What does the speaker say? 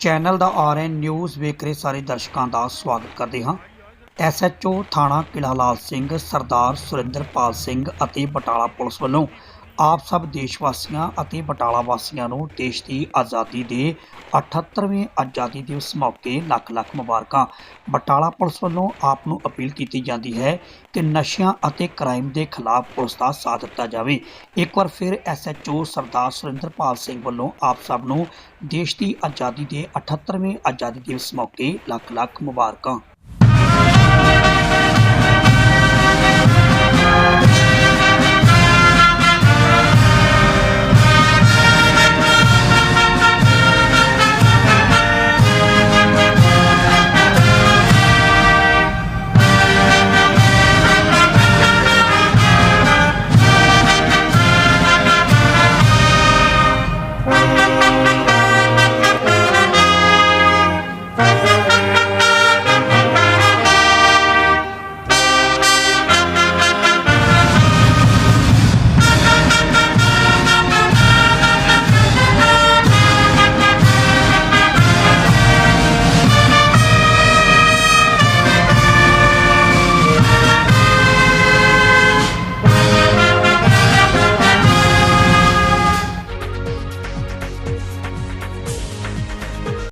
Channel ਦਾ RN news ਵੇਖ ਰਹੇ ਸਾਰੇ ਦਰਸ਼ਕਾਂ ਦਾ ਸਵਾਗਤ ਕਰਦੇ ਹਾਂ। ਐਸਐਚਓ ਥਾਣਾ ਕਿਲ੍ਹਾ ਲਾਲ ਸਿੰਘ, ਸਰਦਾਰ ਸੁਰਿੰਦਰਪਾਲ ਸਿੰਘ ਅਤੇ ਬਟਾਲਾ ਪੁਲਿਸ ਵੱਲੋਂ ਆਪ ਸਭ ਦੇਸ਼ ਵਾਸੀਆਂ ਅਤੇ ਬਟਾਲਾ ਵਾਸੀਆਂ ਨੂੰ ਦੇਸ਼ ਦੀ ਆਜ਼ਾਦੀ ਦੇ 78ਵੇਂ ਆਜ਼ਾਦੀ ਦਿਵਸ ਮੌਕੇ ਲੱਖ ਲੱਖ ਮੁਬਾਰਕਾਂ। ਬਟਾਲਾ ਪੁਲਿਸ ਵੱਲੋਂ ਆਪ ਨੂੰ ਅਪੀਲ ਕੀਤੀ ਜਾਂਦੀ ਹੈ ਕਿ ਨਸ਼ਿਆਂ ਅਤੇ ਕ੍ਰਾਈਮ ਦੇ ਖਿਲਾਫ ਪੁਲਿਸ ਦਾ ਸਾਥ ਦਿੱਤਾ ਜਾਵੇ। ਇੱਕ ਵਾਰ ਫਿਰ ਐਸਐਚਓ ਸਰਦਾਰ ਸੁਰਿੰਦਰਪਾਲ ਸਿੰਘ ਵੱਲੋਂ ਆਪ ਸਭ ਨੂੰ ਦੇਸ਼ ਦੀ ਆਜ਼ਾਦੀ ਦੇ 78ਵੇਂ ਆਜ਼ਾਦੀ ਦਿਵਸ ਮੌਕੇ ਲੱਖ ਲੱਖ ਮੁਬਾਰਕਾਂ।